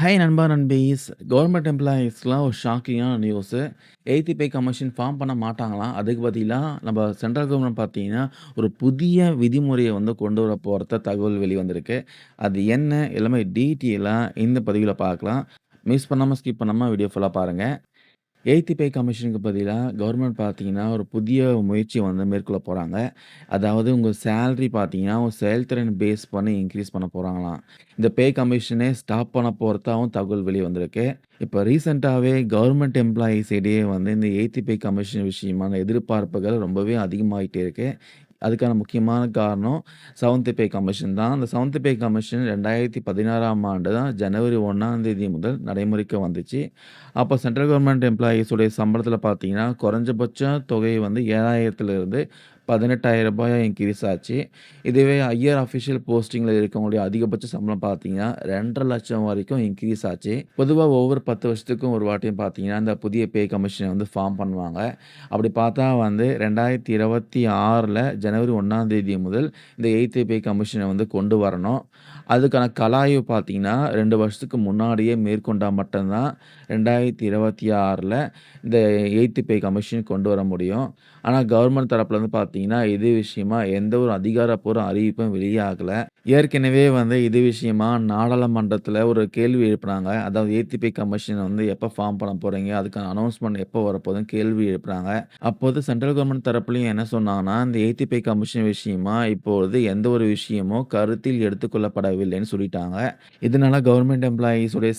High நண்பா நண்பீஸ். Government எம்ப்ளாயீஸ்லாம் ஒரு ஷாக்கிங்கான news eighth pay commission form பண்ண மாட்டாங்களாம். அதுக்கு பதிலாக நம்ம சென்ட்ரல் கவர்மெண்ட் பார்த்தீங்கன்னா ஒரு புதிய விதிமுறையை வந்து கொண்டு வர போகிறத தகவல் வெளிவந்திருக்கு. அது என்ன? எல்லாமே டீட்டெயிலாக இந்த பதிவில் பார்க்கலாம். மிஸ் பண்ணாமல் ஸ்கிப் பண்ணாமல் வீடியோ ஃபுல்லாக பாருங்கள் எய்த் பே கமிஷனுக்கு பதிலாக கவர்மெண்ட் பார்த்தீங்கன்னா, ஒரு புதிய முயற்சி வந்து மேற்கொள்ள போகிறாங்க அதாவது உங்கள் சேலரி பார்த்தீங்கன்னா, உங்கள் செயல்திறன் பேஸ் பண்ணி இன்க்ரீஸ் பண்ண போகிறாங்களாம் இந்த பே கமிஷனே ஸ்டாப் பண்ண போகிறதாவும் தகவல் வெளிய வந்திருக்கு. இப்போ ரீசென்ட்டாவே கவர்மெண்ட் எம்ப்ளாயீஸ் இடையே வந்து இந்த எய்த் பே கமிஷன் விஷயமான எதிர்பார்ப்புகள் ரொம்பவே அதிகமாகிட்டே இருக்குது அதுக்கான முக்கியமான காரணம் செவன்த் பே கமிஷன் தான். அந்த செவன்த் பே கமிஷன் 2016ஆம் ஆண்டு தான் ஜனவரி ஒன்றாம் தேதி முதல் நடைமுறைக்கு வந்துச்சு. அப்போ சென்ட்ரல் கவர்மெண்ட் எம்ப்ளாயீஸ் உடைய பார்த்தீங்கன்னா, குறைஞ்சபட்ச தொகை வந்து 7,000த்திலிருந்து பதினெட்டாயிரம் 18,000 இன்க்ரீஸ் ஆச்சு. இதுவே ஹையர் அஃபிஷியல் போஸ்டிங்கில இருக்கவங்களுடைய அதிகபட்ச சம்பளம் பார்த்தீங்கன்னா, 2,50,000 வரைக்கும் இன்க்ரீஸ் ஆச்சு. பொதுவா ஒவ்வொரு 10 வருஷத்துக்கும் ஒரு வாட்டியும் பார்த்தீங்கன்னா, இந்த புதிய பே கமிஷனை வந்து ஃபார்ம் பண்ணுவாங்க. அப்படி பார்த்தா வந்து 2026ல ஜனவரி 1ஆம் தேதி முதல் இந்த எயித்து பே கமிஷன வந்து கொண்டு வரணும். அதுக்கான கலாய்வு பார்த்தீங்கன்னா, 2 வருஷத்துக்கு முன்னாடியே மேற்கொண்டா மட்டும் தான் 2026ல இந்த எயித்து பே கமிஷன் கொண்டு வர முடியும். ஆனா கவர்மெண்ட் தரப்புலருந்து பார்த்தீங்கன்னா, இது விஷயமா எந்த ஒரு அதிகாரப்பூர்வ அறிவிப்பும் வெளியாகல. ஏற்கனவே வந்து இது விஷயமா நாடாளுமன்றத்தில் ஒரு கேள்வி எழுப்புனாங்க. அதாவது எய்த் கமிஷன் வந்து எப்போ ஃபார்ம் பண்ண போகிறீங்க அதுக்கான அனௌன்ஸ்மெண்ட் எப்போ வரப்போகுதுன்னு கேள்வி எழுப்புனாங்க. அப்போது சென்ட்ரல் கவர்மெண்ட் தரப்புலையும் என்ன சொன்னாங்கன்னா, இந்த எய்த் கமிஷன் விஷயமா இப்பொழுது எந்த ஒரு விஷயமும் கருத்தில் எடுத்துக்கொள்ளப்படவில்லைன்னு சொல்லிட்டாங்க. இதனால கவர்மெண்ட் எம்ப்ளாயீஸ் உடைய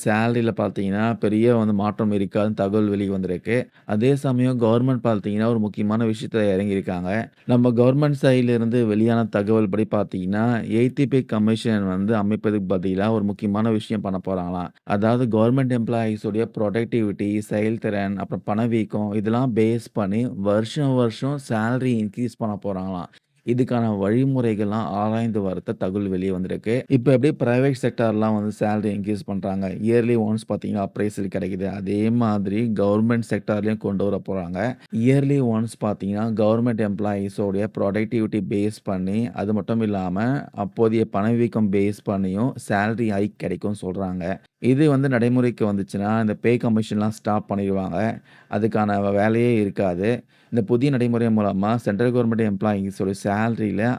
பார்த்தீங்கன்னா, பெரிய வந்து மாற்றம் இருக்காதுன்னு தகவல் வெளி வந்திருக்கு. அதே சமயம் கவர்மெண்ட் பார்த்தீங்கன்னா, ஒரு முக்கியமான விஷயத்தில் இறங்கியிருக்காங்க. நம்ம கவர்மெண்ட் சைடிலிருந்து வெளியான தகவல் படி பார்த்தீங்கன்னா, எய்த் பே கமிஷன் வந்து அமைப்பதுக்கு பதிலாக ஒரு முக்கியமான விஷயம் பண்ண போகிறாங்களாம் அதாவது கவர்மெண்ட் எம்ப்ளாயீஸ் உடைய புரொடக்டிவிட்டி, செயல்திறன், அப்புறம் பணவீக்கம் இதெல்லாம் பேஸ் பண்ணி வருஷம் வருஷம் சேலரி இன்க்ரீஸ் பண்ண போகிறாங்களாம் இதுக்கான வழிமுறைகள்லாம் ஆராய்ந்து வரத்த தகவல் வெளியே வந்திருக்கு. இப்போ எப்படி பிரைவேட் செக்டார்லாம் வந்து சேலரி இன்க்ரீஸ் பண்ணுறாங்க இயர்லி ஒன்ஸ் பார்த்தீங்கன்னா, அப்ரைசல் கிடைக்குது. அதே மாதிரி கவர்மெண்ட் செக்டர்லேயும் கொண்டு வர போகிறாங்க இயர்லி ஒன்ஸ் பார்த்தீங்கன்னா, கவர்மெண்ட் எம்ப்ளாயீஸோடைய ப்ரொடக்டிவிட்டி பேஸ் பண்ணி, அது மட்டும் இல்லாமல் அப்போதைய பணவீக்கம் பேஸ் பண்ணியும் சேலரி ஹைக் கிடைக்கும்னு சொல்கிறாங்க இது வந்து நடைமுறைக்கு வந்துச்சுன்னா, இந்த பே கமிஷன்லாம் ஸ்டாப் பண்ணிருவாங்க. அதுக்கான வேலையே இருக்காது. இந்த புதிய நடைமுறை மூலமா சென்ட்ரல் கவர்மெண்ட் எம்ப்ளாயீஸ் ஓட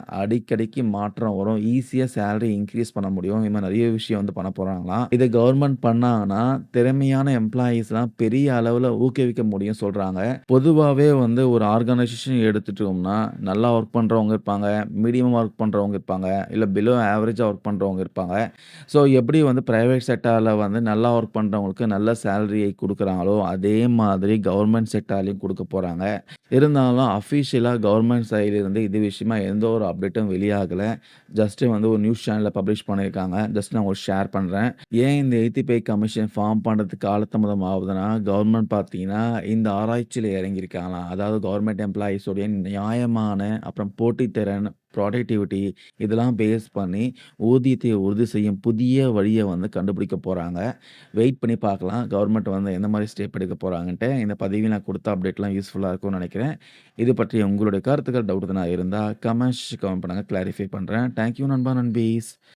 அடிக்கடிக்கு மாற்றம் வரும். ஈஸியா சேலரி இன்கிரீஸ் பண்ண முடியும். இது மாரி நெறைய விஷயம் வந்து பண்ண போறாங்களாம். இத கவர்மெண்ட் பண்ணாங்கன்னா, திறமையான எம்ப்ளாயீஸ்லாம் பெரிய அளவுல ஊக்குவிக்க முடியும்னு சொல்றாங்க. பொதுவாவே வந்து ஒரு ஆர்கனைசேஷன் எடுத்துட்டோம்னா, நல்லா ஒர்க் பண்றவங்க இருப்பாங்க, மீடியமா ஒர்க் பண்றவங்க இருப்பாங்க, இல்ல பிலோ ஆவரேஜா ஒர்க் பண்றவங்க இருப்பாங்க. ஸோ எப்படி வந்து பிரைவேட் செக்டார்ல வந்து நல்லா ஒர்க் பண்ணுறவங்களுக்கு நல்ல சேலரியை கொடுக்குறாங்களோ அதே மாதிரி கவர்மெண்ட் செக்டார்லயும் கொடுக்க போகிறாங்க இருந்தாலும் அஃபிஷியலாக கவர்மெண்ட் சைட்ல இருந்து இது விஷயமா எந்த ஒரு அப்டேட்டும் வெளியாகலை ஜஸ்ட் வந்து ஒரு நியூஸ் சேனலில் பப்ளிஷ் பண்ணியிருக்காங்க. ஜஸ்ட் நான் உங்களுக்கு ஷேர் பண்ணுறேன் ஏன் இந்த எய்த் கமிஷன் ஃபார்ம் பண்ணுறதுக்கு காலத்தமதம் ஆகுதுன்னா, கவர்மெண்ட் பார்த்தீங்கன்னா, இந்த ஆராய்ச்சியில் இறங்கியிருக்காங்களாம். அதாவது கவர்மெண்ட் எம்ப்ளாயீஸ் உடைய நியாயமான அப்புறம் போட்டித்திறன், புரொடக்டிவிட்டி இதெல்லாம் பேஸ் பண்ணி ஊதியத்தை உறுதி செய்யும் புதிய வழியை வந்து கண்டுபிடிக்க போகிறாங்க வெயிட் பண்ணி பார்க்கலாம். கவர்மெண்ட் வந்து எந்த மாதிரி ஸ்டெப் எடுக்க போகிறாங்கன்ட்டு இந்த பதிவில் நான் கொடுத்த அப்டேட்லாம் யூஸ்ஃபுல்லாக இருக்கும்னு நினைக்கிறேன் இது பற்றி உங்களுடைய கருத்துக்கள், டவுட் நான் இருந்தால் கமெண்ட்ஸ் கமெண்ட் பண்ணுங்க. கிளாரிஃபை பண்ணுறேன் தேங்க் யூ நண்பா, நண்பீஸ்.